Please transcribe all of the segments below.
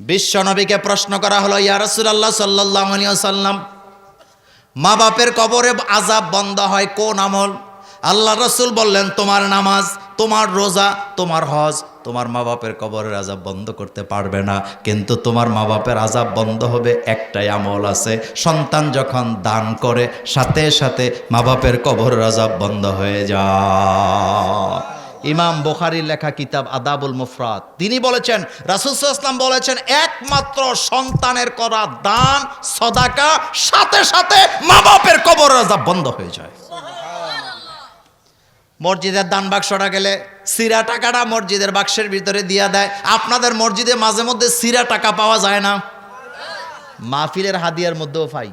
বিশ্বনবীকে প্রশ্ন করা হলো, ইয়া রাসূলুল্লাহ সাল্লাল্লাহু আলাইহি ওয়াসাল্লাম, মা বাপের কবরে আজাব বন্ধ হয় কোন আমল? আল্লাহ রসুল বললেন, তোমার নামাজ, তোমার রোজা, তোমার হজ, তোমার মা বাপের কবরের আজাব বন্ধ করতে পারবে না। কিন্তু তোমার মা বাপের আজাব বন্ধ হবে, একটাই আমল আছে, সন্তান যখন দান করে, সাথে সাথে মা বাপের কবরের আজাব বন্ধ হয়ে যায়। ইমাম বোখারির লেখা কিতাব আদাবুল মুফরাত তিনি বলেছেন রাসুলাম বলেছেন একমাত্র সন্তানের করা দান সদাকা সাথে সাথে মা বাপের কবর রাজা বন্ধ হয়ে যায়। মসজিদের দান বাক্সটা গেলে সিরা টাকাটা মসজিদের বাক্সের ভিতরে দিয়া দেয়। আপনাদের মসজিদে মাঝে মধ্যে সিরা টাকা পাওয়া যায় না। মাহফিলের হাদিয়ার মধ্যেও পাই।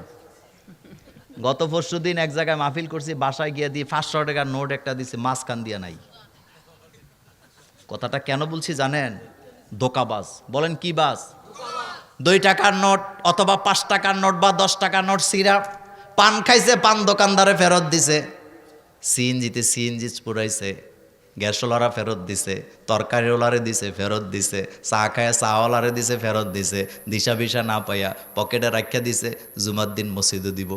গত পরশু দিন এক জায়গায় মাহফিল করছি বাসায় গিয়ে দিয়ে পাঁচশো টাকার নোট একটা দিছি মাঝখান দিয়া নাই। কথাটা কেন বলছি জানেন? দোকাবাজ বলেন কি বাস দুই টাকার নোট অথবা পাঁচ টাকার নোট বা দশ টাকার নোট সিরা পান খাইছে, পান দোকানদারে ফেরত দিছে। সিএনজিতে সিএনজি পুরাইছে, গ্যাসওয়ালারা ফেরত দিছে, তরকারিওয়ালারে দিছে, ফেরত দিছে, চা খায় চাওয়ালারে দিছে, ফেরত দিছে, দিশা বিশা না পাইয়া পকেটে রাখিয়া দিছে, জুমার দিন মসজিদে দিব।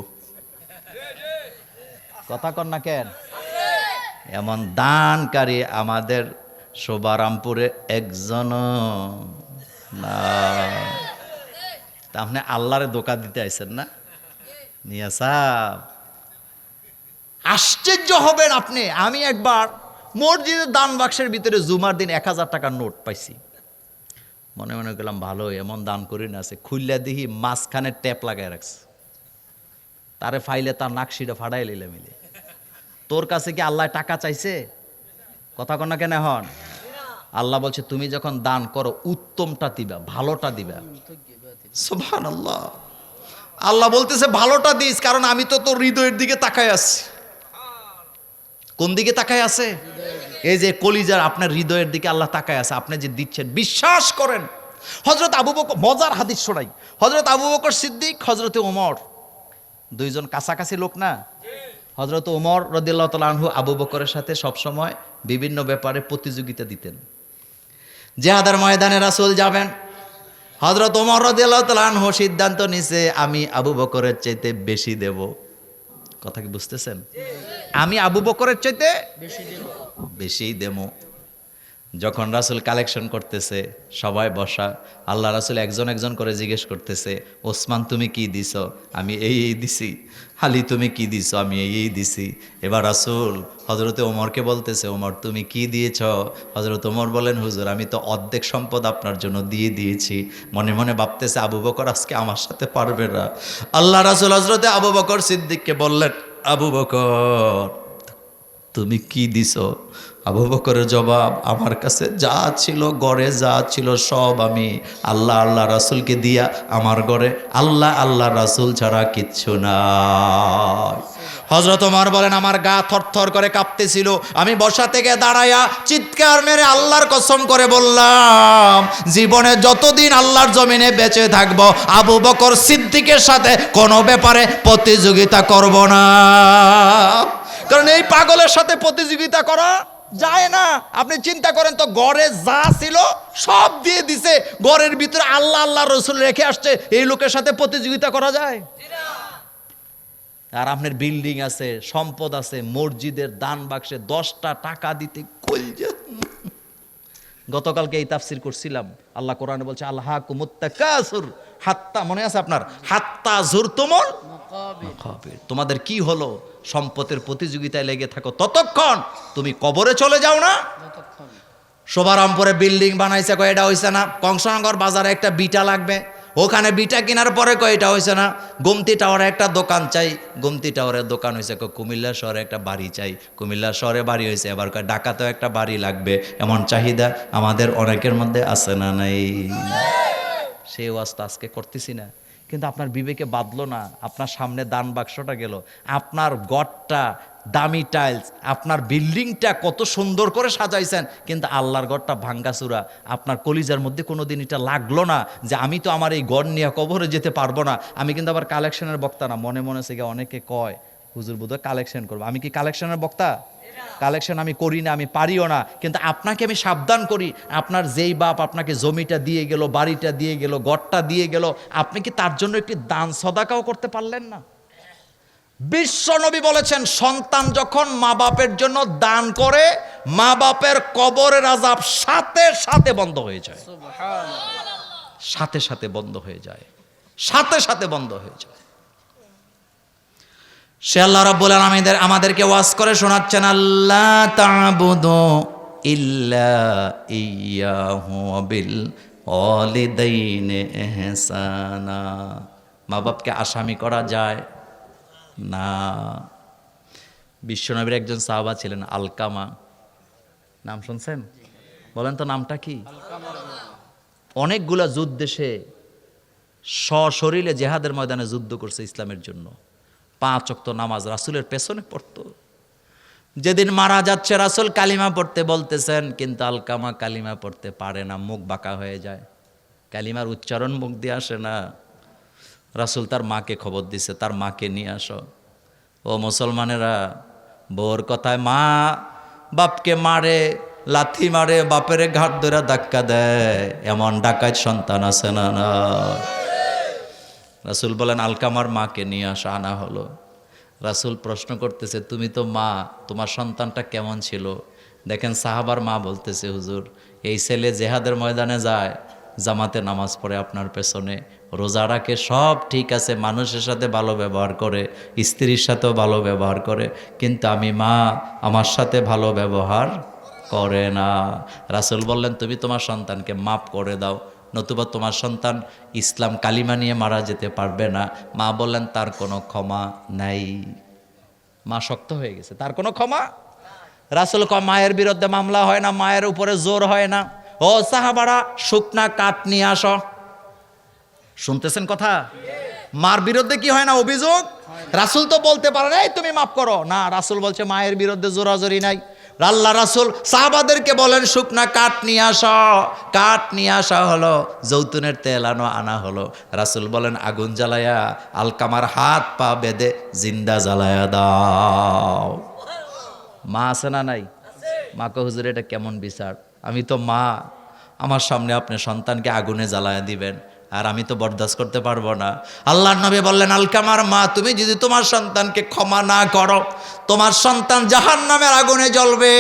কথা কন না কেন? এমন দানকারী আমাদের শোভারামপুরে একজন, না। আল্লাহরে দোকা দিতে আইছেন না? মিয়া সাহ আশ্চর্য হবেন আপনি। আমি একবার মসজিদের দান বাক্সের ভিতরে জুমার দিন এক হাজার টাকার নোট পাইছি। মনে মনে করলাম, ভালো, এমন দান করি না আছে খুললে দেখি মাঝখানে ট্যাপ লাগাই রাখছে। তারে ফাইলে তার নাকশিটা ফাড়াই লইলে মিলে তোর কাছে কি আল্লাহ টাকা চাইছে? কথা কন না কেন হন আল্লাহ বলছে, তুমি যখন দান করো, উত্তমটা দিবা, ভালোটা দিবা। সুবহান আল্লাহ আল্লাহ বলতেছে, ভালোটা দিস, কারণ আমি তো তোর হৃদয়ের দিকে তাকায় আছি। কোন দিকে তাকায় আছে? এই যে কলিজার আপনার হৃদয়ের দিকে আল্লাহ তাকায় আছে, আপনি যে দিচ্ছেন, বিশ্বাস করেন। হজরত আবু বকর, মজার হাদিস শোনাই। হজরত আবু বকর সিদ্দিক হজরতে ওমর। দুইজন কাছাকাছি লোক না? হজরত ওমর রদিল্লাহ তালহু আবু বকরের সাথে সবসময় বিভিন্ন ব্যাপারে প্রতিযোগিতা দিতেন। জেহাদার ময়দানে রাসুল যাবেন। হজরত ওমর রদিল্লাহ তালহু সিদ্ধান্ত নিছে আমি আবু বকরের চাইতে বেশি দেব। কথা কি বুঝতেছেন? আমি আবু বকরের চাইতে বেশি দেবো। যখন রাসুল কালেকশন করতেছে, সবাই বসা, আল্লাহ রাসুল একজন একজন করে জিজ্ঞেস করতেছে, ওসমান, তুমি কি দিছ? আমি এই এই দিছি। হালি, তুমি কি দিছ? আমি এই এই দিছি। এবার রাসুল হজরতে ওমরকে বলতেছে, ওমর, তুমি কি দিয়েছ? হজরত ওমর বলেন, হুজুর, আমি তো অর্ধেক সম্পদ আপনার জন্য দিয়ে দিয়েছি। মনে মনে ভাবতেছে, আবু বকর আজকে আমার সাথে পারবে না। আল্লাহ রাসুল হজরতে আবু বকর সিদ্দিককে বললেন, আবু বকর তুমি কি দিছ? আবু বকরের জবাব, আমার কাছে যা ছিল গড়ে, যা ছিল সব আমি আল্লাহ আল্লাহ রাসুলকে দিয়া আমার গড়ে। আল্লাহ আল্লাহ রাসুল ছাড়া কিচ্ছু নাই। হজরত ওমর বলেন, আমার গা থরথর করে কাঁপতেছিল। আমি বসা থেকে দাঁড়াইয়া চিৎকার মেরে আল্লাহর কসম করে বললাম, জীবনে যতদিন আল্লাহর জমিনে বেঁচে থাকব, আবু বকর সিদ্দিকের সাথে কোনো ব্যাপারে প্রতিযোগিতা করব না। কারণ এই পাগলের সাথে প্রতিযোগিতা করা যায় না। আপনি চিন্তা করেন তো, গড়ে যা ছিল সব দিয়ে দিছে। গড়ের ভিতরে আল্লাহ আল্লাহ, রসুল রেখে আসছে। এই লোকের সাথে প্রতিযোগিতা করা যায়? আর আপনার বিল্ডিং আছে, সম্পদ আছে, মসজিদের দান বাক্সে দশটা টাকা দিতে গতকালকে এই তাফসির করছিলাম। আল্লাহ কোরআনে বলছে আল্লাহ হাত্তা, মনে আছে আপনার? হাত্তা জুর তোমর। তোমাদের কি হলো? সম্পদের প্রতিযোগিতায় লেগে থাকো। ততক্ষণ তুমি কবরে চলে যাও না। শোভারামপুরে বিল্ডিং বানাইছে কয় এটা হয়েছে না। কংসনগর বাজারে একটা বিটা লাগবে। ওখানে বিটা কেনার পরে কয় এটা হয়েছে না। গুমতি টাওয়ারে একটা দোকান চাই। গুমতি টাওয়ারের দোকান হয়েছে কয় কুমিল্লা শহরে একটা বাড়ি চাই। কুমিল্লা শহরে বাড়ি হয়েছে এবার কয় ঢাকাতেও একটা বাড়ি লাগবে। এমন চাহিদা আমাদের অনেকের মধ্যে আছে না নাই? সেই ওয়াজ তো আজকে করতেছি না। কিন্তু আপনার বিবেকে বাঁধলো না, আপনার সামনে দান বাক্সটা গেল। আপনার গড়টা, দামি টাইলস আপনার বিল্ডিংটা কত সুন্দর করে সাজাইছেন, কিন্তু আল্লাহর গড়টা ভাঙ্গাচুরা আপনার কলিজার মধ্যে কোনো দিন এটা লাগল না যে আমি তো আমার এই গড় নিয়ে কবরে যেতে পারব না। আমি কিন্তু আবার কালেকশনের বক্তা না, মনে মনে থেকে অনেকে কয়, হুজুর বোধহয় কালেকশন করব। আমি কি কালেকশনের বক্তা? কালেকশন আমি করি না আমি পারিও না। কিন্তু আপনাকে আমি সাবধান করি আপনার যেই বাপ আপনাকে জমিটা দিয়ে গেল বাড়িটা দিয়ে গেল গড়টা দিয়ে গেল আপনি কি তার জন্য একটি দান সদাকাও করতে পারলেন না? বিশ্বনবী বলেছেন সন্তান যখন মা বাপের জন্য দান করে মা বাপের কবরের আজাব সাথে সাথে বন্ধ হয়ে যায়। সাথে সাথে বন্ধ হয়ে যায়। সাথে সাথে বন্ধ হয়ে যায়। সে আল্লাহ রাব্বুল আলামিনের আমাদেরকে ওয়াজ করে শোনাচ্ছেন আল্লাহ তা'বুদু ইল্লা ইহসানা। মা বাপকে আসামি করা যায় না। বিশ্বনবীর একজন সাহাবা ছিলেন, আলকামা। নাম শুনছেন? বলেন তো নামটা কি? অনেকগুলা যুদ্ধে সে সশরীরে জেহাদের ময়দানে যুদ্ধ করছে ইসলামের জন্য। পাঁচ অক্ত নামাজ রাসুলের পেছনে পড়তো। যেদিন মারা যাচ্ছে রাসুল কালিমা পড়তে বলতেছেন, কিন্তু আলকামা কালিমা পড়তে পারে না, মুখ বাঁকা হয়ে যায়। কালিমার উচ্চারণ মুখ দিয়ে আসে না। রাসুল তার মাকে খবর দিছে, তার মাকে নিয়ে আসো। ও মুসলমানেরা, বোর কথায় মা বাপকে মারে, লাথি মারে, বাপের ঘাট ধরে ধাক্কা দেয়, এমন ডাকাত সন্তান আছে না না? রাসুল বলেন আলকামার মাকে নিয়ে আসা আনা হলো। রাসুল প্রশ্ন করতেছে, তুমি তো মা, তোমার সন্তানটা কেমন ছিল? দেখেন, সাহাবার মা বলতেছে, হুজুর, এই ছেলে জেহাদের ময়দানে যায়, জামাতে নামাজ পড়ে আপনার পেছনে, রোজা রাখে, সব ঠিক আছে, মানুষের সাথে ভালো ব্যবহার করে, স্ত্রীর সাথেও ভালো ব্যবহার করে, কিন্তু আমি মা, আমার সাথে ভালো ব্যবহার করে না। রাসুল বললেন, তুমি তোমার সন্তানকে মাপ করে দাও নতুবা তোমার সন্তান ইসলাম কালিমা নিয়ে মারা যেতে পারবে না। মা বললেন, তার কোনো ক্ষমা নাই। মা শক্ত হয়ে গেছে। তার কোনো ক্ষমা? রাসুল ক মায়ের বিরুদ্ধে মামলা হয় না, মায়ের উপরে জোর হয় না। ও সাহাবারা, শুকনা কাঠ নিয়ে আস। শুনতেছেন কথা? মার বিরুদ্ধে কি হয় না অভিযোগ? রাসুল তো বলতে পারে তুমি মাফ করো। না, রাসুল বলছে, মায়ের বিরুদ্ধে জোরাজোরি নাই। আল্লাহ রাসুল সাহাবাদেরকে বলেন, শুকনা কাঠ নিয়ে আসা। কাঠ নিয়ে আসা হলো, যৌতুনের তেল আনো, আনা হলো। রাসুল বলেন, আগুন জ্বালায়া, আলকামার হাত পা বেঁধে জিন্দা জ্বালায়া দাও। মা আছে না নাই? মাকে হুজুর, এটা কেমন বিচার? আমি তো মা। আমার সামনে আপনি সন্তানকে আগুনে জ্বালায়া দিবেন। আর আমি তো বরদাস্ত করতে পারব না। আল্লাহ নবী বললেন, আলকামার মা, তুমি যদি তোমার সন্তানকে ক্ষমা না করো, তোমার সন্তান জাহান নামের আগুনে জ্বলবে।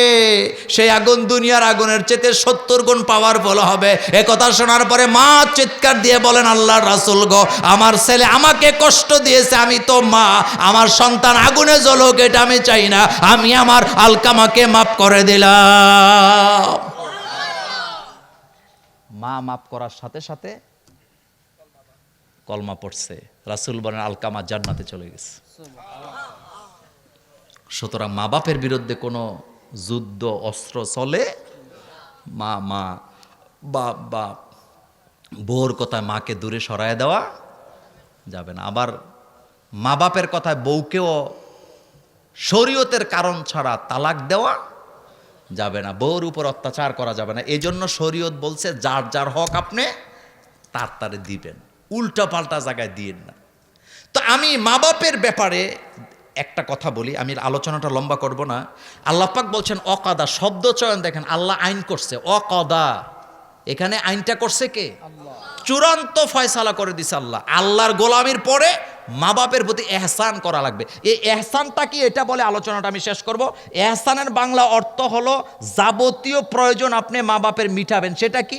সেই আগুন দুনিয়ার আগুনের চেতে সত্তর গুণ পাওয়ার ফল হবে। এ কথা শোনার পরে মা চিৎকার দিয়ে বলেন আল্লাহ রাসুল গো, আমার ছেলে আমাকে কষ্ট দিয়েছে, আমি তো মা, আমার সন্তান আগুনে জ্বলুক, এটা আমি চাই না। আমি আমার আলকামাকে মাফ করে দিলাম। মা মাফ করার সাথে সাথে কলমা পড়ছে। রাসুল বলেন, আলকামা জান্নাতে চলে গেছে। সুতরাং মা বাপের বিরুদ্ধে কোনো যুদ্ধ, অস্ত্র চলে, মা মা, বাপ বাপ বউর কথায় মাকে দূরে সরায় দেওয়া যাবে না। আবার মা বাপের কথায় বউকেও শরীয়তের কারণ ছাড়া তালাক দেওয়া যাবে না। বউর উপর অত্যাচার করা যাবে না। এই জন্য শরীয়ত বলছে, যার যার হক আপনি, তার, তারে দিবেন। উল্টা পাল্টা জায়গায় দিয়েন না। তো আমি মা বাপের ব্যাপারে একটা কথা বলি আমি আলোচনাটা লম্বা করব না। আল্লাহ পাক বলছেন অকাদা শব্দ চয়ন দেখেন আল্লাহ আইন করছে অকদা। এখানে আইনটা করছে কে? চূড়ান্ত ফয়সালা করে দিছে আল্লাহ। আল্লাহর গোলামির পরে মা বাপের প্রতি এহসান করা লাগবে। এই এহসানটা কি এটা বলে আলোচনাটা আমি শেষ করব। এহসানের বাংলা অর্থ হলো যাবতীয় প্রয়োজন আপনি মা বাপের মিটাবেন। সেটা কি?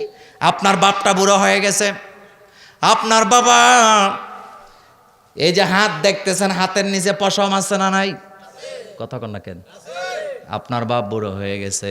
আপনার বাপটা বুড়ো হয়ে গেছে। আপনার বাবা, এই যে হাত দেখতেছেন, হাতের নিচে পশম আছে না নাই? কথা কন না কেন? আপনার বাপ বুড়ো হয়ে গেছে,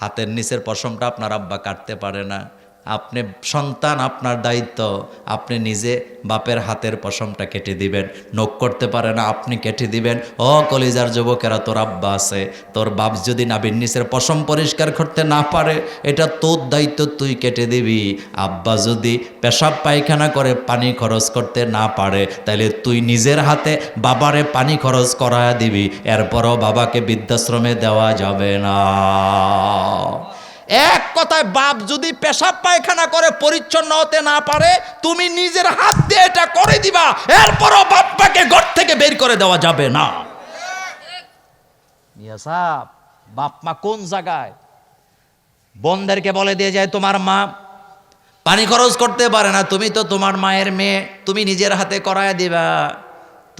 হাতের নিচের পশমটা আপনার আব্বা কাটতে পারে না। আপনি সন্তান, আপনার দায়িত্ব, আপনি নিজে বাপের হাতের পশমটা কেটে দিবেন। নখ করতে পারে না, আপনি কেটে দিবেন। ও কলিজার যুবকেরা, তোর আব্বা আছে, তোর বাপ যদি নাবির নিচের পশম পরিষ্কার করতে না পারে, এটা তোর দায়িত্ব, তুই কেটে দিবি। আব্বা যদি পেশাব পায়খানা করে, পানি খরচ করতে না পারে তাহলে তুই নিজের হাতে বাবারে পানি খরচ করায় দিবি। এরপরও বাবাকে বৃদ্ধাশ্রমে দেওয়া যাবে না। এক কথায় বাপ যদি পেশাব পায়খানা করে, পরিচ্ছন্ন হতে না পারে, তুমি নিজের হাত দিয়ে এটা করে দিবা, এরপরও বাপ্পাকে ঘর থেকে বের করে দেওয়া যাবে না। বাপ মা কোন জায়গায়? বোনদেরকে বলে দিয়ে যায়, তোমার মা পানি খরচ করতে পারে না, তুমি তো তোমার মায়ের মেয়ে, তুমি নিজের হাতে করায় দিবা।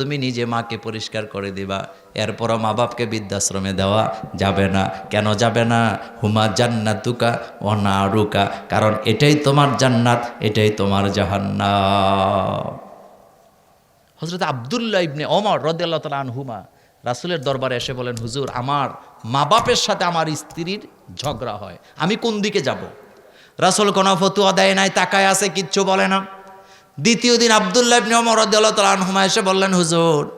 তুমি নিজে মাকে পরিষ্কার করে দিবা, এরপরও মা বাপকে বৃদ্ধাশ্রমে দেওয়া যাবে না। কেন যাবে না? হুমা জান্নাতুকা ও না রুকা কারণ এটাই তোমার জান্নাত, এটাই তোমার জাহান্নাত হজরত আবদুল্লাহ ইবনে ওমর রদিয়াল্লাহ তালা আনহুমা রাসুলের দরবারে এসে বলেন, হুজুর, আমার মা বাপের সাথে আমার স্ত্রীর ঝগড়া হয়। আমি কোন দিকে যাব? রাসুল কোনো ফতুয়া দেয় নাই, তাকায় আছে, কিচ্ছু বলে না। দ্বিতীয় দিন আবদুল্লাহ ইবনে ওমর রদিয়াল্লাহ তালা আনহুমা এসে বললেন, হুজুর,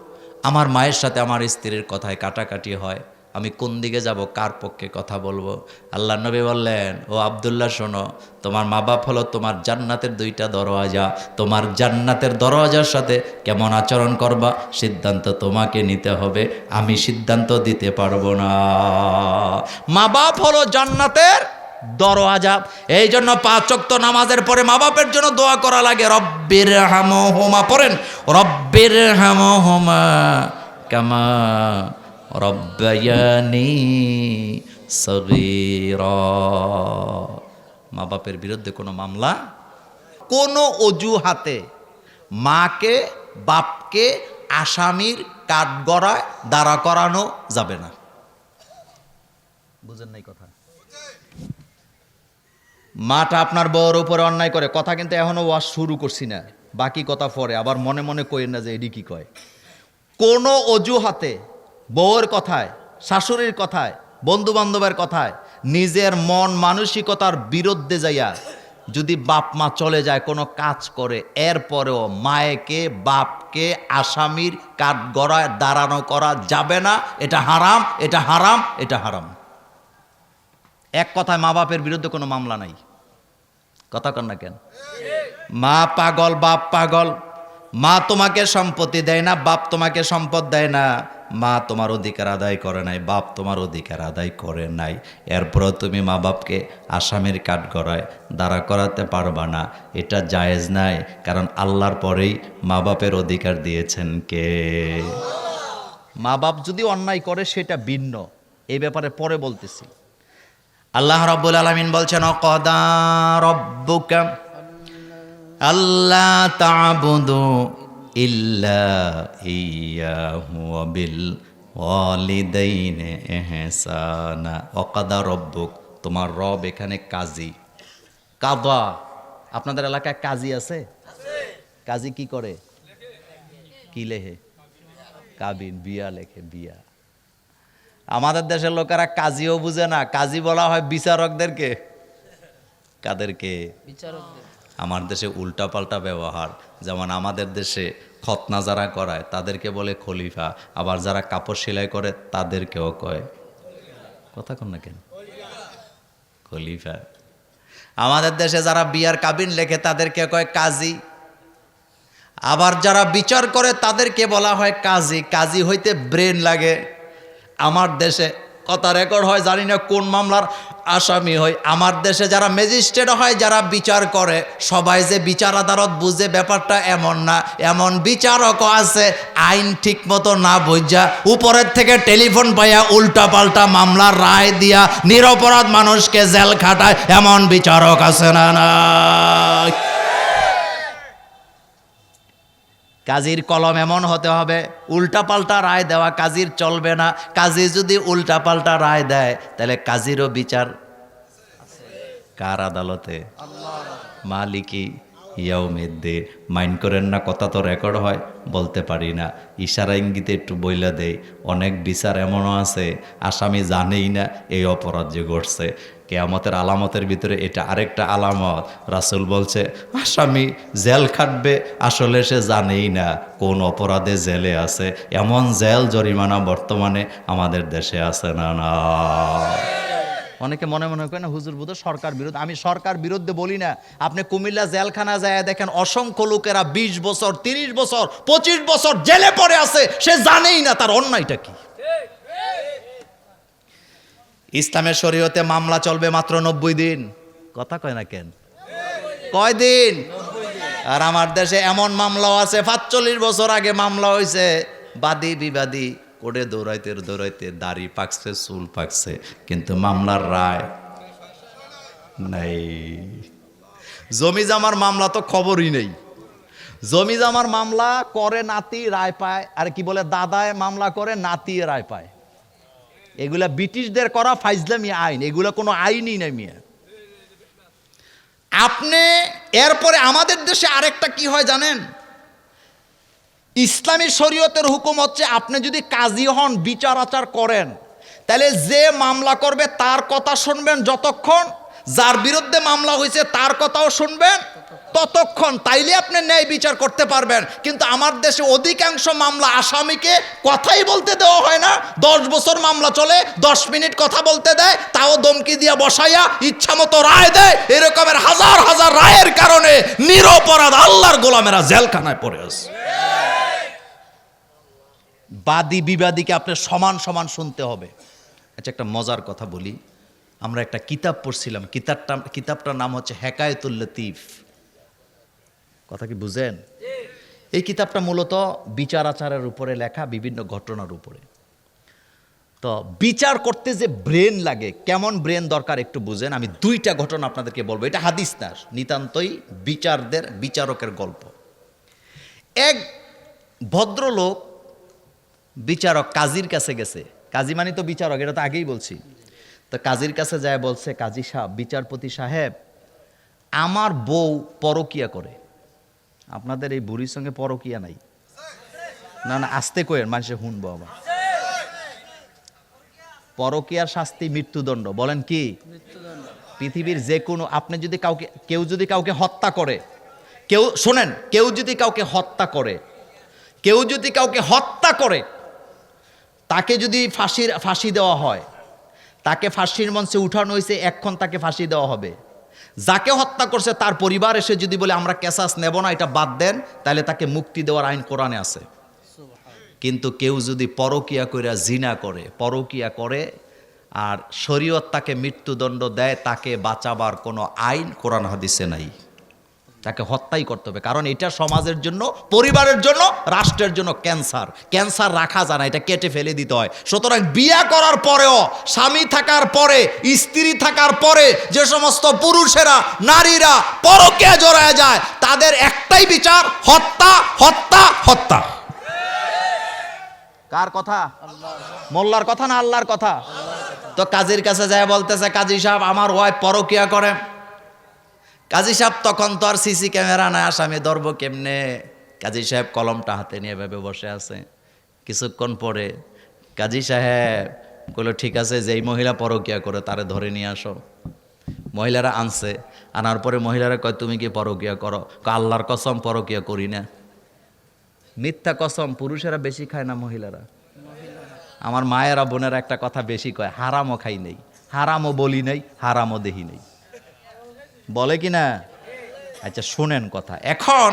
আমার মায়ের সাথে আমার স্ত্রীর কথায় কাটাকাটি হয়। আমি কোন দিকে যাব, কার পক্ষে কথা বলব? আল্লাহ নবী বললেন, ও আবদুল্লাহ, শোনো, তোমার মা বাপ হলো তোমার জান্নাতের দুইটা দরওয়াজা। তোমার জান্নাতের দরওয়াজার সাথে কেমন আচরণ করবা, সিদ্ধান্ত তোমাকে নিতে হবে। আমি সিদ্ধান্ত দিতে পারব না। মা বাপ হলো জান্নাতের দরওয়াজা। এই জন্য পাঁচ ওয়াক্ত নামাজের পরে মা বাপের জন্য দোয়া করা লাগে, রব্বির হামো হোমা পড়েন, রব্বির হামো হোমা কামা রব্বায়ানি মা বাপের বিরুদ্ধে কোনো মামলা, কোনো অজুহাতে মাকে, বাপকে, আসামির কাঠগড়ায় দাঁড়া করানো যাবে না। বুঝেন নাই মাটা আপনার বউর উপরে অন্যায় করে। কথা কিন্তু এখনও ওয়াশ শুরু করছি না। বাকি কথা পরে। আবার মনে মনে কইেন না যে এডি কি কয়। কোনো অজুহাতে বউয়ের কথায়, শাশুড়ির কথায় বন্ধু বান্ধবের কথায়, নিজের মন মানসিকতার বিরুদ্ধে যাইয়া যদি বাপ মা চলে যায়, কোনো কাজ করে, এরপরেও মায়েকে, বাপকে, আসামির কাঠ গড়ায় দাঁড়ানো করা যাবে না। এটা হারাম এটা হারাম এটা হারাম। এক কথায় মা বাপের বিরুদ্ধে কোনো মামলা নাই। কথা কন না কেন? মা পাগল, বাপ পাগল। মা তোমাকে সম্পত্তি দেয় না, বাপ তোমাকে সম্পদ দেয় না। মা তোমার অধিকার আদায় করে নাই, বাপ তোমার অধিকার আদায় করে নাই। এরপরও তুমি মা বাপকে আসামের কাঠ গড়ায় দাঁড়া করাতে পারবা না। এটা জায়েজ নাই, কারণ আল্লাহর পরেই মা বাপের অধিকার দিয়েছেন কে? মা বাপ যদি অন্যায় করে, সেটা ভিন্ন। এই ব্যাপারে পরে বলতেছি। আল্লাহ রব্বুল আলমিন বলছেন, অকদা আল্লাহ ইল্লা রব্বুক, তোমার রব এখানে কাজী। কাদা, আপনাদের এলাকায় কাজী আছে? কাজী কি করে? কি লেখে? কাবিন, বিয়া লেখে, বিয়া। আমাদের দেশের লোকেরা কাজীও বুঝে না। কাজী বলা হয় বিচারকদেরকে। কাদেরকে? আমার দেশে উল্টাপাল্টা ব্যবহার। যেমন আমাদের দেশে খতনা যারা করায় তাদেরকে বলে খলিফা। আবার যারা কাপড় সেলাই করে তাদেরকেও কয়। কথা কন না কেন? খলিফা। আমাদের দেশে যারা বিয়ার কাবিন লেখে তাদেরকে কয় কাজী। আবার যারা বিচার করে তাদেরকে বলা হয় কাজী। কাজী হইতে ব্রেন লাগে। আমার দেশে কথা রেকর্ড হয় জানি না কোন মামলার আসামি হয় আমার দেশে যারা ম্যাজিস্ট্রেট হয়, যারা বিচার করে, সবাই যে বিচার আদালত বুঝে, ব্যাপারটা এমন না। এমন বিচারকও আছে, আইন ঠিক মতো না বুঝা, উপরের থেকে টেলিফোন পাইয়া উল্টা পাল্টা মামলার রায় দিয়া নিরপরাধ মানুষকে জেল খাটায়, এমন বিচারক আছে না না কাজীর কলম এমন হতে হবে, উল্টাপাল্টা রায় দেওয়া কাজীর চলবে না। কাজী যদি উল্টাপাল্টা রায় দেয়, তাহলে কাজীরও বিচার কার আদালতে? মালিকি ইয়াউমিদ্দিন। মাইন্ড করেন না, কথা তো রেকর্ড হয়, বলতে পারি না। ইশারা ইঙ্গিতে একটু বইলা দেয় অনেক বিচার এমনও আছে, আসামি জানেই না, এই অপরাধ যে ঘটছে। কেয়ামতের আলামতের ভিতরে এটা আরেকটা আলামত। রাসুল বলছে আসামি জেল খাটবে আসলে সে জানেই না কোন অপরাধে জেলে আছে। এমন জেল জরিমানা বর্তমানে আমাদের দেশে আছে না না? অনেকে মনে মনে করেন হুজুর বুধ সরকার বিরুদ্ধে আমি সরকার বিরুদ্ধে বলি না। আপনি কুমিল্লা জেলখানা যায় দেখেন অসংখ্য লোকেরা বিশ বছর তিরিশ বছর পঁচিশ বছর জেলে পড়ে আছে সে জানেই না তার অন্যায়টা কি। ইসলামের শরীয়তে মামলা চলবে মাত্র নব্বই দিন। কথা কয় না কেন? কয় দিন? আর আমার দেশে এমন মামলাও আছে, পাঁচচল্লিশ বছর আগে মামলা হয়েছে বাদী বিবাদী, কোর্টে দৌড়াইতে দৌড়াইতে দাড়ি পাকছে, চুল পাকছে, কিন্তু মামলার রায় নাই। জমি জামার মামলা তো খবরই নেই। জমি জামার মামলা করে নাতি রায় পায়, আর কি বলে, দাদায় মামলা করে নাতি রায় পায়। এগুলা ব্রিটিশদের করা ফাইজলামি আইন, এগুলো কোনো আইনই নাই মিয়া। আপনি এরপরে আমাদের দেশে আরেকটা কি হয় জানেন? ইসলামী শরীয়তের হুকুম হচ্ছে আপনি যদি কাজী হন, বিচার আচার করেন, তাহলে যে মামলা করবে তার কথা শুনবেন যতক্ষণ যার বিরুদ্ধে মামলা হয়েছে, তার কথাও শুনবেন। ততক্ষণ তাইলে আপনি ন্যায় বিচার করতে পারবেন। কিন্তু আমার দেশে অধিকাংশ মামলা আসামিকে কথাই বলতে দেওয়া হয় না। দশ বছর মামলা চলে, দশ মিনিট কথা বলতে দেয়, তাও দমকি দিয়া বসাইয়া ইচ্ছা মতো রায় দেয়। এরকমের হাজার হাজার রায়ের কারণে নিরপরাধ আল্লাহর গোলামেরা জেলখানায় পড়ে আছে। বাদী বিবাদীকে আপনার সমান সমান শুনতে হবে। আচ্ছা একটা মজার কথা বলি। আমরা একটা কিতাব পড়ছিলাম। কিতাবটা কিতাবটার নাম হচ্ছে হেকায়তুল লতিফ। কথা কি বুঝেন? এই কিতাবটা মূলত বিচার আচারের উপরে লেখা, বিভিন্ন ঘটনার উপরে। তো বিচার করতে যে ব্রেন লাগে, কেমন ব্রেন দরকার একটু বুঝেন, আমি দুইটা ঘটনা আপনাদেরকে বলব। এটা হাদিস না নিতান্তই বিচারদের, বিচারকের গল্প। এক ভদ্রলোক বিচারক কাজীর কাছে গেছে। কাজী মানে তো বিচারক, এটা তো আগেই বলছি। তো কাজীর কাছে যায় বলছে কাজী সাহেব বিচারপতি সাহেব আমার বউ পরকিয়া করে। আপনাদের এই বুড়ির সঙ্গে পরকিয়া নাই। না না আস্তে কয়েন মানুষে শুনব আবার। পরকিয়ার শাস্তি মৃত্যুদণ্ড। বলেন কি? পৃথিবীর যে কোনো আপনি যদি কাউকে কেউ যদি কাউকে হত্যা করে কেউ শোনেন কেউ যদি কাউকে হত্যা করে কেউ যদি কাউকে হত্যা করে তাকে যদি ফাঁসির ফাঁসি দেওয়া হয় তাকে ফাঁসির মঞ্চে উঠানো হয়েছে এক্ষণ তাকে ফাঁসি দেওয়া হবে। যাকে হত্যা করছে তার পরিবার এসে যদি বলে, আমরা ক্যাসাস নেব না, এটা বাদ দেন, তাহলে তাকে মুক্তি দেওয়ার আইন কোরআনে আছে। কিন্তু কেউ যদি পরকিয়া করে জিনা করে, পরকিয়া করে আর শরীয়ত তাকে মৃত্যুদণ্ড দেয়, তাকে বাঁচাবার কোনো আইন কোরআন হাদিসে নাই। তাকে হত্যাই করতে হবে। কারণ এটা সমাজের জন্য, পরিবারের জন্য, রাষ্ট্রের জন্য ক্যান্সার। ক্যান্সার রাখা যায় না, এটা কেটে ফেলে দিতে হয়। সুতরাং বিয়া করার পরেও, স্বামী থাকার পরে, স্ত্রী থাকার পরে, যে সমস্ত পুরুষেরা, নারীরা পরকে জড়ায় যায়, তাদের একটাই বিচার, হত্যা হত্যা হত্যা। কার কথা? মোল্লার কথা না আল্লাহর কথা? তো কাজীর কাছে যায় বলতেছে, কাজী সাহেব, আমার ওয়াইফ পরকিয়া করে। কাজী সাহেব তখন তো আর সিসি ক্যামেরা না আসামি ধরবো কেমনে? কাজী সাহেব কলমটা হাতে নিয়ে ভেবে বসে আছে। কিছুক্ষণ পরে কাজী সাহেব বলল ঠিক আছে, যেই মহিলা পরকিয়া করে তারে ধরে নিয়ে আসো। মহিলারা আনছে, আনার পরে মহিলারা কয়, তুমি কি পরকিয়া করো? আল্লাহর কসম, পরকিয়া করি না। মিথ্যা কসম, পুরুষেরা বেশি খায় না মহিলারা? আমার মায়েরা, বোনেরা একটা কথা বেশি কয়, হারামও খাই নেই, হারামও বলি নেই, হারামও দেহি নেই। বলে কি না? আচ্ছা শুনেন কথা। এখন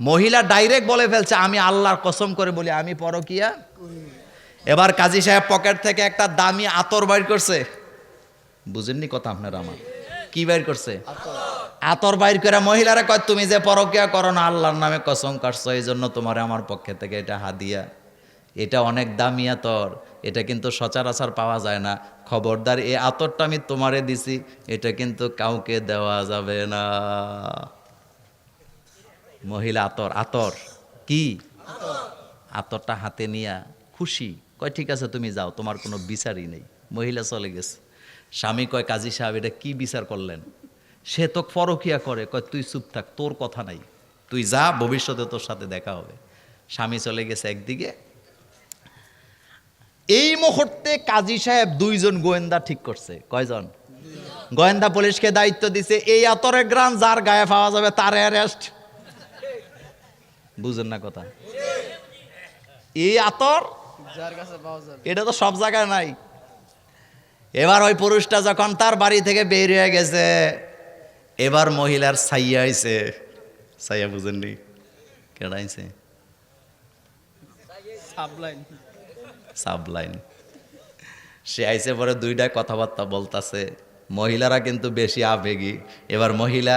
মহিলা ডাইরেক্ট বলে ফেলছে, আমি আল্লাহর কসম করে বলি, আমি পরকিয়া এবার কাজী সাহেব পকেট থেকে একটা দামি আতর বাইর করছে। বুঝেননি কথা আপনারা আমার? কি বাইর করছে? আতর বাইর করে মহিলারা কয়, তুমি যে পরকিয়া করো না, আল্লাহর নামে কসম কাটছো, এই জন্য তোমার আমার পক্ষে থেকে এটা হাদিয়া। এটা অনেক দামি আতর। এটা কিন্তু সচরাচর পাওয়া যায় না। খবরদার এই আতরটা আমি তোমারে দিছি, এটা কিন্তু কাউকে দেওয়া যাবে না। মহিলা, আতর আতর, কি? আতরটা হাতে নিয়া, খুশি। কয়, ঠিক আছে, তুমি যাও, তোমার কোনো বিচারই নেই। মহিলা চলে গেছে। স্বামী কয়, কাজী সাহেব, এটা কি বিচার করলেন? সে তো পরকিয়া করে। কয়, তুই চুপ থাক, তোর কথা নাই। তুই যা, ভবিষ্যতে তোর সাথে দেখা হবে। স্বামী চলে গেছে একদিকে এই মুহূর্তে কাজী সাহেব দুইজন গোয়েন্দা ঠিক করছে। কয়জন? গোয়েন্দা পুলিশকে দায়িত্ব দিছে এই আতরের গ্রাম যার গায়ে পাওয়া যাবে তার অ্যারেস্ট বুঝেন না কথা। এই আতর এটা তো সব জায়গায় নাই। এবার ওই পুরুষটা যখন তার বাড়ি থেকে বের হয়ে গেছে এবার মহিলার ছাইয়া আইছে। ছাইয়া বুঝেননি? কেডা আইছে? সাবলাইন। সাবলাইন। সে আইসে পরে দুইটা কথাবার্তা বলতাছে, মহিলারা কিন্তু বেশি আবেগী। এবার মহিলা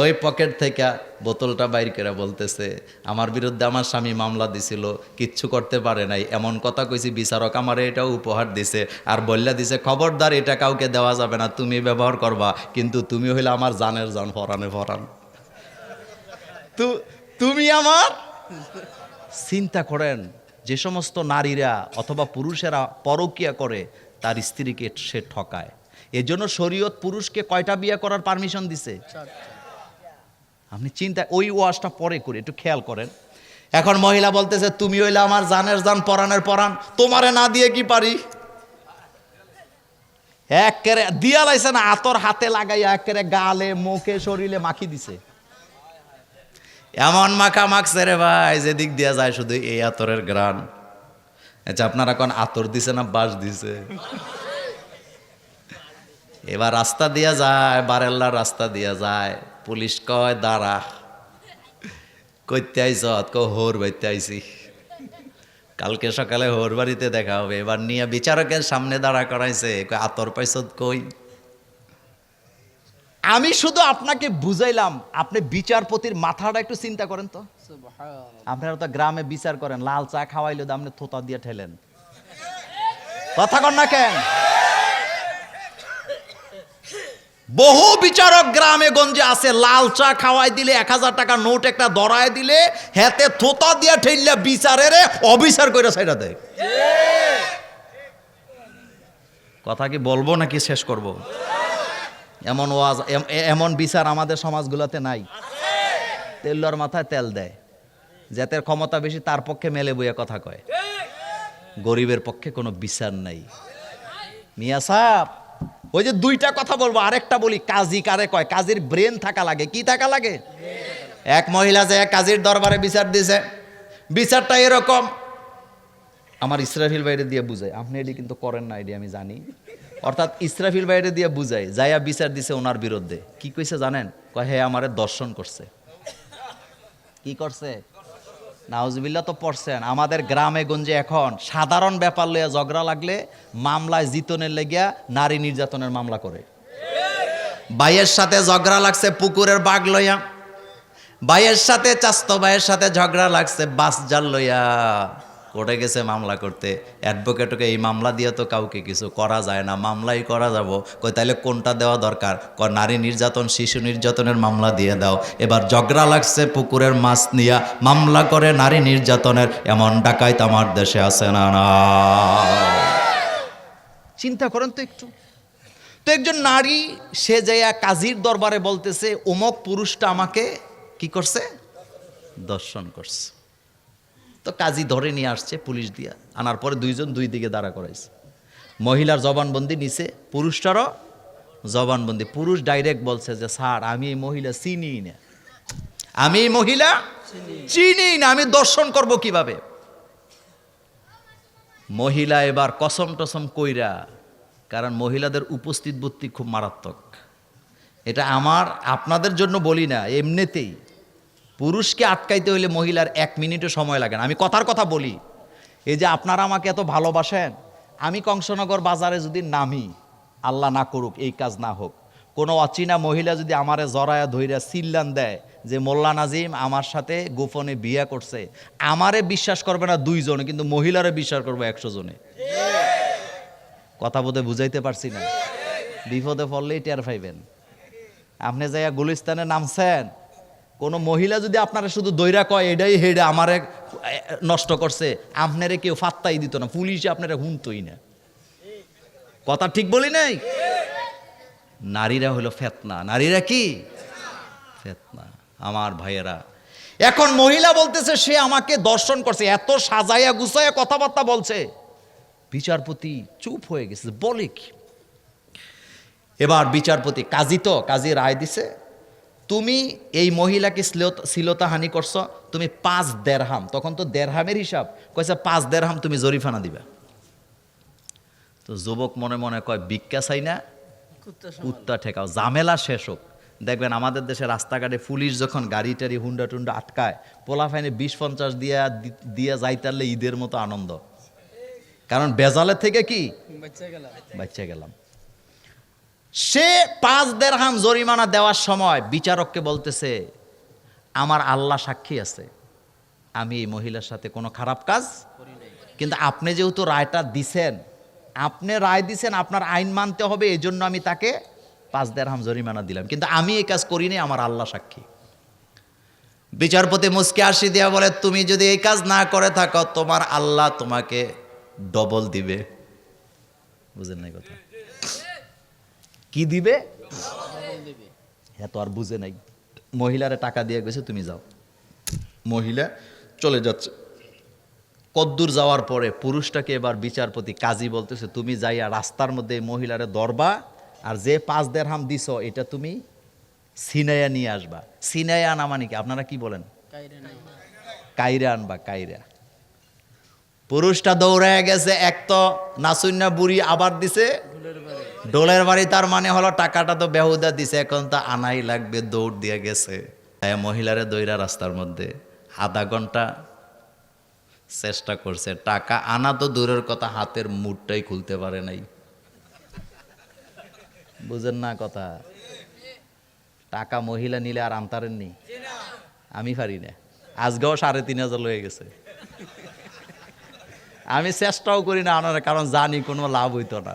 ওই পকেট থেকে বোতলটা বাইর করে বলতেছে, আমার বিরুদ্ধে আমার স্বামী মামলা দিছিল, কিচ্ছু করতে পারে নাই। এমন কথা কইছি, বিচারক আমারে এটা উপহার দিছে আর বললা দিছে, খবরদার, এটা কাউকে দেওয়া যাবে না, তুমি ব্যবহার করবা, কিন্তু তুমি হইলে আমার জানের জান, ফরানে ফরান। তুমি আমার? চিন্তা করেন যে সমস্ত নারীরা অথবা পুরুষেরা পরকিয়া করে, তার স্ত্রীকে সে ঠকায়। এজন্য শরীয়ত পুরুষকে কয়টা বিয়ে করার পারমিশন দিছে? আপনি চিন্তা, ওই ওয়াজটা পরে করি, একটু খেয়াল করেন। এখন মহিলা বলতেছে, তুমি হইলে আমার জানের জান, পরানের পরান, তোমারে না দিয়ে কি পারি? একেরে, দিয়া লাইছে না, আতর হাতে লাগাইয়া একেরে গালে, মুখে, শরীরে মাখি দিছে। এমন মাখা মাখছে রে ভাই যেদিক দিয়া যায় শুধু এই আতরের গ্রান আচ্ছা আপনারা কোন আতর দিছে না বাস দিছে? এবার রাস্তা দিয়া যায়, বারেল্লার রাস্তা দিয়া যায়। পুলিশ কয়, দাঁড়া। কইতে আইস কো হোর বাইতে আইছি কালকে সকালে হোর বাড়িতে দেখা হবে। এবার নিয়ে বিচারকের সামনে দাঁড়া করাইছে। আতর পাইছত কই? আমি শুধু আপনাকে বুঝাইলাম আপনি বিচারপতির মাথাটা একটু চিন্তা করেন তো। আপনারা তো গ্রামে বিচার করেন লাল চা খাওয়াইলে তো আপনি থোতা দিয়ে ঠেলেন। কথা কন না কেন? বহু বিচারক গ্রামে গঞ্জে আছে লাল চা খাওয়াই দিলে এক হাজার টাকা নোট একটা দরায় দিলে হেতে থোতা দিয়া ঠেললে বিচারের অবিচার করে সাইডা দেয়। কথা কি বলব নাকি শেষ করব? এমন ওয়াজ এমন বিচার আমাদের সমাজগুলোতে নাই। তেল্লর মাথায় তেল দেয়। যাদের ক্ষমতা বেশি, তার পক্ষে মেলে বইয়া কথা কয়। গরিবের পক্ষে কোনো বিচার নাই। মিয়া সাহ ওই যে দুইটা কথা বলব, আরেকটা বলি, কাজী কারে কয়? কাজীর ব্রেন থাকা লাগে। কি থাকা লাগে? এক মহিলা যে কাজীর দরবারে বিচার দিছে। বিচারটা এরকম। আমার ইসরাফিল বাইরে দিয়ে বুঝায় আপনি এটি কিন্তু করেন না, এটি আমি জানি। অর্থাৎ ইসরাফিল বাইরে দিয়ে বুঝায় যাইয়া বিচার দিছে ওনার বিরুদ্ধে। কি কইছে জানেন? কয়, হে, আমারে দর্শন করছে। কি করছে? নাউজবিল্লা তো পড়ছেন, আমাদের গ্রামে গঞ্জে এখন সাধারণ ব্যাপার লইয়া ঝগড়া লাগলে মামলায় জিতনের লেগিয়া নারী নির্যাতনের মামলা করে। ভাইয়ের সাথে ঝগড়া লাগছে, পুকুরের বাঘ লইয়া। ভাইয়ের সাথে, চাস্ত ভাইয়ের সাথে ঝগড়া লাগছে, বাস জাল লইয়া। কোর্টে গেছে মামলা করতে। অ্যাডভোকেটকে এই মামলা দিয়ে তো কাউকে কিছু করা যায় না, মামলাই করা যাব। কই তাহলে কোনটা দেওয়া দরকার? ক নারী নির্যাতন, শিশু নির্যাতনের মামলা দিয়ে দাও। এবার ঝগড়া লাগছে পুকুরের মাছ নিয়া, মামলা করে নারী নির্যাতনের, এমন ডাকাইত আমার দেশে আছে না না। চিন্তা করেন তো একটু। তো একজন নারী, সে যাইয়া কাজীর দরবারে বলতেছে অমক পুরুষটা আমাকে কি করছে? দর্শন করছে। তো কাজী ধরে নিয়ে আসছে পুলিশ দিয়া। আনার পরে দুইজন দুই দিকে দাঁড়া করাইছে। মহিলার জবানবন্দি নিছে, পুরুষটারও জবানবন্দি। পুরুষ ডাইরেক্ট বলছে যে, স্যার, আমি এই মহিলা চিনি না। আমি এই মহিলা চিনি না, আমি দর্শন করব কীভাবে? মহিলা এবার কসম টসম কইরা, কারণ মহিলাদের উপস্থিত বুদ্ধি খুব মারাত্মক। এটা আমার, আপনাদের জন্য বলি না, এমনিতেই। পুরুষকে আটকাইতে হইলে মহিলার এক মিনিটও সময় লাগে না। আমি কথার কথা বলি। এই যে আপনারা আমাকে এত ভালোবাসেন, আমি কংসনগর বাজারে যদি নামি, আল্লাহ না করুক, এই কাজ না হোক। কোনো অচীনা মহিলা যদি আমারে জরায়া ধইরা সিল্লান দেয় যে, মোল্লা নাজিম আমার সাথে গোপনে বিয়া করছে। আমারে বিশ্বাস করবে না দুইজনে, কিন্তু মহিলারে বিশ্বাস করবে একশো জনে। কথা বোধে বুঝাইতে পারছি না। বিপদে পড়লেই টের পাইবেন। আপনি যাইয়া গুলিস্তানে নামছেন কোন মহিলা যদি আপনারা শুধু দৈরা কয় এটাই হেডে, আমারে নষ্ট করছে, আপনারে কেউ ফাত্তাই দিত না, পুলিশে আপনারা হুনতই না। কথা ঠিক বলি নাই? নারীরা হলো ফেতনা। নারীরা কি? ফেতনা। আমার ভাইয়েরা, এখন মহিলা বলতেছে, সে আমাকে দর্শন করছে, এত সাজাইয়া গুছাইয়া কথাবার্তা বলছে। বিচারপতি চুপ হয়ে গেছে, বলে কি? এবার বিচারপতি কাজী তো, কাজী রায় দিছে। তুমি এই মহিলাকে শ্লীলতা- শ্লীলতাহানি করছ তুমি পাঁচ দেড়হাম। তখন তো দেড়হামের হিসাব। কয়েছে পাঁচ দেড়হাম তুমি জরিফানা দিবা। তো যুবক মনে মনে কয় ভিক্ষা চাই না কুত্তা ঠেকাও ঝামেলা শেষ হোক। দেখবেন আমাদের দেশে রাস্তাঘাটে পুলিশ যখন গাড়ি টাড়ি হুন্ডা টুন্ডা আটকায় পোলা ফাইনে বিশ পঞ্চাশ দিয়া দিয়া যাইতারলে ঈদের মতো আনন্দ। কারণ বেজালের থেকে কি? বাচ্চা গেলাম। বাচ্চা গেলাম। সে পাঁচ দেড়হাম জরিমানা দেওয়ার সময় বিচারককে বলতেছে, আমার আল্লাহ সাক্ষী আছে। আমি এই মহিলার সাথে কোনো খারাপ কাজ কিন্তু আপনি যেহেতু রায়টা দিছেন, আপনি রায় দিছেন, আপনার আইন মানতে হবে, এই জন্য আমি তাকে পাঁচ দেড়হাম জরিমানা দিলাম। কিন্তু আমি এই কাজ করিনি, আমার আল্লাহ সাক্ষী। বিচারপতি মুসকে আসি দেওয়া বলে, তুমি যদি এই কাজ না করে থাকো, তোমার আল্লাহ তোমাকে ডবল দিবে। বুঝেন নাই কথা? কি দিবে? হ্যাঁ তো আর বুঝে নাই। মহিলারে টাকা দিয়ে গেছে তুমি যাও। মহিলা চলে যাচ্ছে। কদ্দূর যাওয়ার পরে পুরুষটাকে এবার বিচারপতি কাজী বলতেছে তুমি যাইয়া রাস্তার মধ্যে মহিলারে দরবা আর যে পাঁচ দেড়হাম দিছ এটা তুমি সিনাইয়া নিয়ে আসবা। সিনাইয়া আনা মানে কি? আপনারা কি বলেন? কাইরে আনবা কাইরা। পুরুষটা দৌড়ায় গেছে এক তো নাসুন্না বুড়ি আবার দিছে ডোলের বাড়ি তার মানে হলো, টাকাটা তো বেহুদা দিছে, এখন তো আনাই লাগবে, দৌড় দিয়ে গেছে। মহিলারে দইরা রাস্তার মধ্যে। আধা ঘণ্টা চেষ্টা করছে। টাকা আনা তো দূরের কথা, হাতের মুঠটাই খুলতে পারে নাই। বুঝেন না কথা? টাকা মহিলা নিলে আর আনতারেন নি আমি পারি না। আজকেও সাড়ে তিন হাজার লয়ে গেছে। আমি চেষ্টাও করি না আনার, কারণ জানি কোনো লাভ হইতো না।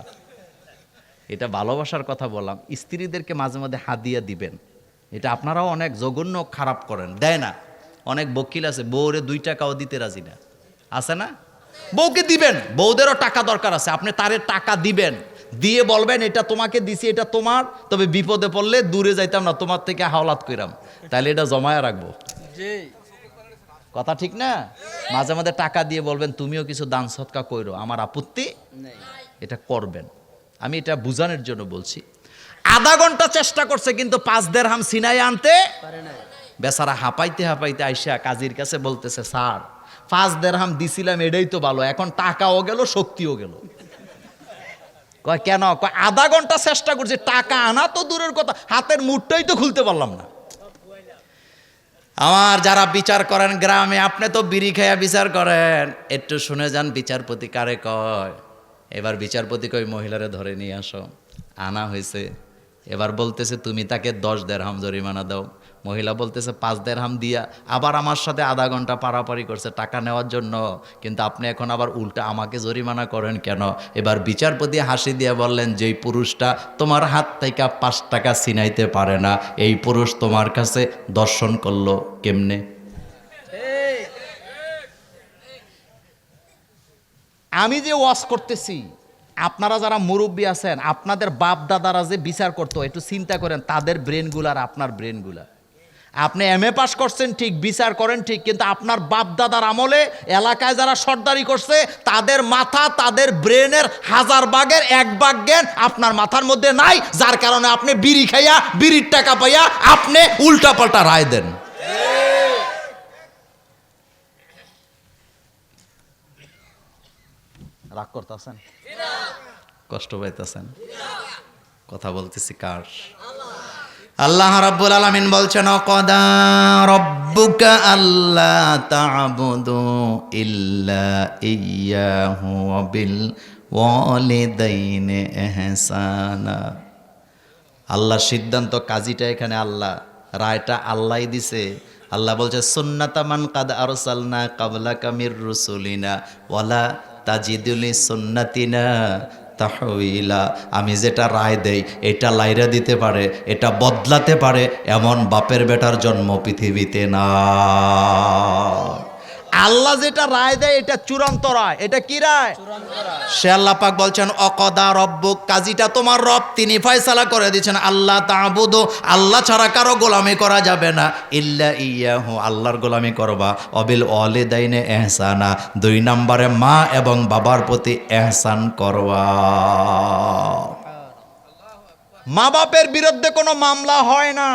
এটা ভালোবাসার কথা বললাম। স্ত্রীদেরকে মাঝে মাঝে হাদিয়া দিবেন। এটা আপনারাও অনেক জঘন্য খারাপ করেন। দেয় না। অনেক বকিল আছে বউরে দুই টাকাও দিতে রাজি না। আছে না? বউকে দিবেন। বউদেরও টাকা দরকার আছে। আপনি তারে টাকা দিবেন। দিয়ে বলবেন এটা তোমাকে দিছি এটা তোমার। তবে বিপদে পড়লে দূরে যাইতাম না তোমার থেকে হাওলাত কইরাম। তাহলে এটা জমায়া রাখব। কথা ঠিক না? মাঝে মাঝে টাকা দিয়ে বলবেন তুমিও কিছু দান সৎকা কইরো। আমার আপত্তি? এটা করবেন। আমি এটা বুঝানোর জন্য বলছি। আধা ঘণ্টা চেষ্টা করছে কিন্তু পাঁচ দেড় হাম সিনাই আনতে বেচারা হাঁপাইতে হাঁপাইতে আইসা কাজীর কাছে বলতেছে স্যার পাঁচ দেড় হাম দিছিলাম এটাই তো ভালো এখন টাকাও গেল শক্তিও গেল। কয় কেন? কয় আধা ঘণ্টা চেষ্টা করছি টাকা আনা তো দূরের কথা হাতের মুঠটাই তো খুলতে পারলাম না। আমার যারা বিচার করেন গ্রামে আপনি তো বিড়ি খাইয়া বিচার করেন একটু শুনে যান বিচারপতি কারে কয় এবার বিচারপতি কই মহিলারে ধরে নিয়ে আসো। আনা হয়েছে। এবার বলতেছে, তুমি তাকে দশ দেড়হাম জরিমানা দাও। মহিলা বলতেছে, পাঁচ দেড়হাম দিয়া, আবার আমার সাথে আধা ঘণ্টা পারাপারি করছে, টাকা নেওয়ার জন্য। কিন্তু আপনি এখন আবার উল্টা আমাকে জরিমানা করেন কেন? এবার বিচারপতি হাসি দিয়ে বললেন, যেই পুরুষটা তোমার হাত থেকে পাঁচ টাকা ছিনাইতে পারে না, এই পুরুষ তোমার কাছে দর্শন করল কেমনে? আমি যে ওয়াশ করতেছি, আপনারা যারা মুরব্বী আছেন, আপনাদের বাপ দাদারা যে বিচার করতো, একটু চিন্তা করেন, তাদের ব্রেনগুলো আর আপনার ব্রেনগুলা আপনি এম এ পাস করছেন, ঠিক, বিচার করেন, ঠিক, কিন্তু আপনার বাপ দাদার আমলে এলাকায় যারা সর্দারি করছে, তাদের মাথা, তাদের ব্রেনের হাজার বাগের এক বাগ জ্ঞান আপনার মাথার মধ্যে নাই, যার কারণে আপনি বিড়ি খাইয়া, বিড়ির টাকা পাইয়া আপনি উল্টা পাল্টা রায় দেন। রাগ করতেছেন? কষ্ট পাইতেছেন? কথা বলতেছি কার? আল্লাহ রাব্বুল আলামিন বলছেন কদা রব্বুকা আল্লাহ তা'বুদু ইল্লা ইয়্যাহু ওয়া বিল ওয়ালিদাইনি ইহসানা। আল্লাহ সিদ্ধান্ত কাজীটা এখানে আল্লাহ, রায়টা আল্লাহই দিছে। আল্লাহ বলছে সুন্নাতামান কাদ আরসালনা কাবলা কামির রুসুলিনা ওয়ালা তাজিদুলি সুন্নাতিনা তাহইলা আমি যেটা রায় দেই, এটা লাইরা দিতে পারে, এটা বদলাতে পারে, এমন বাপের বেটার জন্ম পৃথিবীতে না। আল্লাহ যেটা রায় দেয়, এটা চূড়ান্ত রায়। এটা কি রায়? সে আল্লাহ পাক বলছেন, অকদা রব্বুক কাজীটা তোমার রব, তিনি ফয়সালা করে দিয়েছেন আল্লাহ তাবুদু, আল্লাহ ছাড়া কারও গোলামি করা যাবে না। ইল্লা ইয়াহু, আল্লাহর গোলামি করবা। অবিল ওয়ালিদাইনে এহসানা দুই নম্বরে মা এবং বাবার প্রতি এহসান করবা। মা বাপের বিরুদ্ধে কোনো মামলা হয় না।